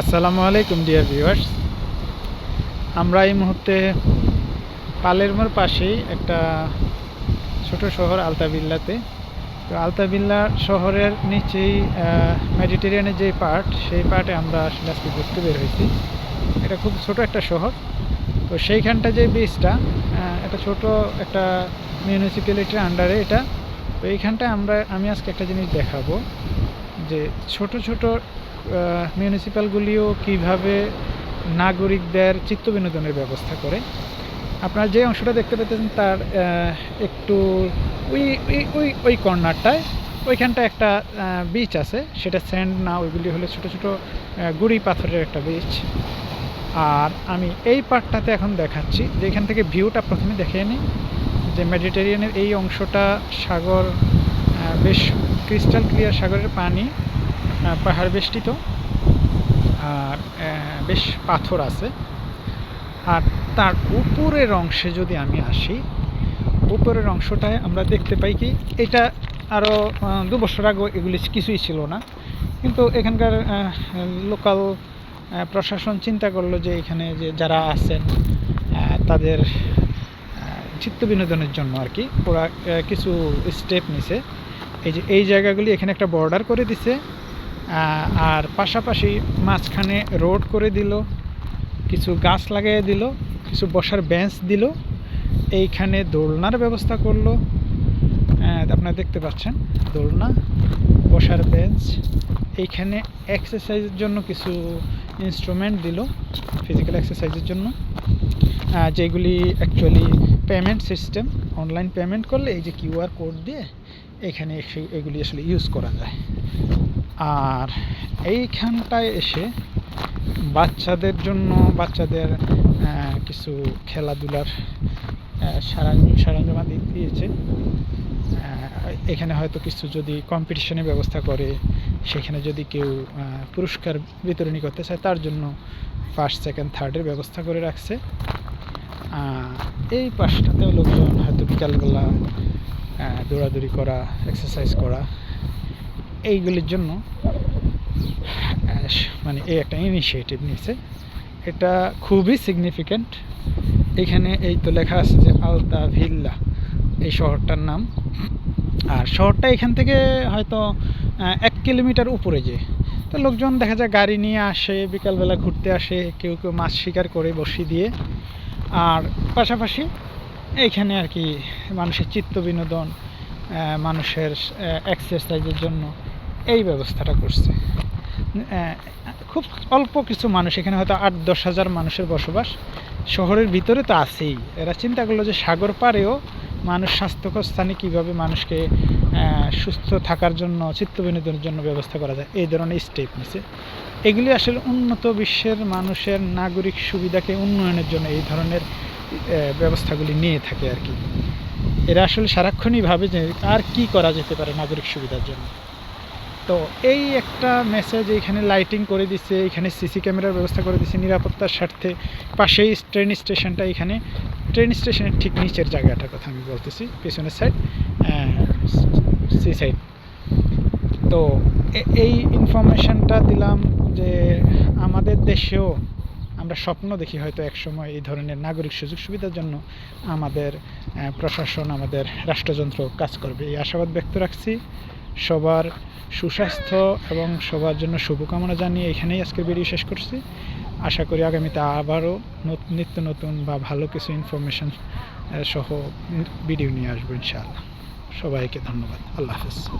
আসসালামু আলাইকুম, dear viewers. আমরা এই মুহূর্তে পালেরমোর পাশেই একটা ছোট শহর আলতাবিল্লাতে তো আলতাবিল্লা শহরের নিচেই মেডিটেরিয়ানের যে পার্ট, সেই পার্টে আমরা আসলে আজকে ঘুরতে বের হয়েছি। এটা খুব ছোট একটা শহর। তো সেইখানটা যে বীজটা একটা ছোট একটা মিউনিসিপ্যালিটির আন্ডারে এটা। তো এইখানটায় আমরা, আমি আজকে একটা জিনিস দেখাবো যে ছোট ছোট মিউনিসিপ্যালগুলিও কীভাবে নাগরিকদের চিত্ত বিনোদনের ব্যবস্থা করে? আপনারা যে অংশটা দেখতে পেতেছেন তার একটু ওই ওই ওই কর্নারটায় ওইখানটা একটা বিচ আছে। সেটা স্যান্ড না, ওইগুলি হলে ছোট ছোট গুড়ি পাথরের একটা বিচ আর আমি এই পার্টটাতে এখন দেখাচ্ছি যে এখান থেকে ভিউটা প্রথমে দেখে নিই যে মেডিটেরিয়ানের এই অংশটা সাগর বেশ ক্রিস্টাল ক্লিয়ার সাগরের পানি। পাহাড় বেষ্টিত। আর বেশ পাথর আছে। আর তার উপরের অংশে যদি আমি আসি, উপরের অংশটায় আমরা দেখতে পাই কি, এটা আরও দু বছর আগে এগুলি কিছুই ছিল না। কিন্তু এখানকার লোকাল প্রশাসন চিন্তা করল যে এখানে যে যারা আছেন তাদের চিত্ত বিনোদনের জন্য আর কি, ওরা কিছু স্টেপ নিছে। এই যে, এই জায়গাগুলি এখানে একটা বর্ডার করে দিছে। আর পাশাপাশি মাঝখানে রোড করে দিল, কিছু গাছ লাগিয়ে দিল, কিছু বসার বেঞ্চ দিল, এইখানে দোলনার ব্যবস্থা করল। আপনারা দেখতে পাচ্ছেন, দোলনা, বসার বেঞ্চ, এইখানে এক্সারসাইজের জন্য কিছু ইনস্ট্রুমেন্ট দিল ফিজিক্যাল এক্সারসাইজের জন্য। যেগুলি actually payment system online payment করলে এই যে কিউআর কোড দিয়ে এখানে এগুলি আসলে ইউজ করা যায়। আর এইখানটায় এসে বাচ্চাদের জন্য, বাচ্চাদের কিছু খেলাধুলার সরঞ্জাম দিয়ে দিয়েছে। এখানে হয়তো কিছু যদি কম্পিটিশনের ব্যবস্থা করে, সেখানে যদি কেউ পুরস্কার বিতরণী করতে চায়, তার জন্য ফার্স্ট সেকেন্ড থার্ডের ব্যবস্থা করে রাখছে। এই পাশটাতেও লোকজন হয়তো বিকালবেলা দৌড়াদৌড়ি করা এক্সারসাইজ করা এইগুলির জন্য মানে এই একটা ইনিশিয়েটিভ নিয়েছে। এটা খুবই সিগনিফিক্যান্ট এখানে এই তো লেখা আছে যে আলতা ভিল্লা, এই শহরটার নাম। আর শহরটা এখান থেকে হয়তো এক কিলোমিটার উপরে যে। তো লোকজন দেখা যায় গাড়ি নিয়ে আসে, বিকালবেলা ঘুরতে আসে, কেউ কেউ মাছ শিকার করে বসি দিয়ে। আর পাশাপাশি এইখানে আর কি মানুষের চিত্ত বিনোদন মানুষের এক্সারসাইজের জন্য এই ব্যবস্থাটা করছে। খুব অল্প কিছু মানুষ, এখানে হয়তো আট দশ হাজার মানুষের বসবাস। শহরের ভিতরে তো আছেই। এরা চিন্তা করল যে সাগর পাড়েও মানুষ স্বাস্থ্যকর স্থানে কীভাবে মানুষকে সুস্থ থাকার জন্য, চিত্ত বিনোদনের জন্য ব্যবস্থা করা যায়। এই ধরনের স্টেপ নিছে। এগুলি আসলে উন্নত বিশ্বের মানুষের নাগরিক সুবিধাকে উন্নয়নের জন্য এই ধরনের ব্যবস্থাগুলি নিয়ে থাকে আর কি। এরা আসলে সারাক্ষণই ভাবে যে আর কি করা যেতে পারে নাগরিক সুবিধার জন্য। তো এই একটা মেসেজ এইখানে লাইটিং করে দিচ্ছে এখানে সিসি ক্যামেরার ব্যবস্থা করে দিচ্ছে নিরাপত্তার স্বার্থে। পাশেই ট্রেন স্টেশনটা এখানে। ট্রেন স্টেশনের ঠিক নিচের জায়গাটার কথা আমি বলতেছি, পেছনের সাইড সি সাইড তো এই ইনফরমেশনটা দিলাম যে আমাদের দেশেও আমরা স্বপ্ন দেখি হয়তো একসময় এই ধরনের নাগরিক সুযোগ সুবিধার জন্য আমাদের প্রশাসন, আমাদের রাষ্ট্রযন্ত্র কাজ করবে। এই আশাবাদ ব্যক্ত রাখছি। সবার সুস্বাস্থ্য এবং সবার জন্য শুভকামনা জানিয়ে এখানেই আজকের ভিডিও শেষ করছি। আশা করি আগামীতে আবারও নত- নিত্য নতুন বা ভালো কিছু ইনফরমেশান সহ ভিডিও নিয়ে আসব ইনশাআল্লাহ। সবাইকে ধন্যবাদ। আল্লাহ হাফেজ।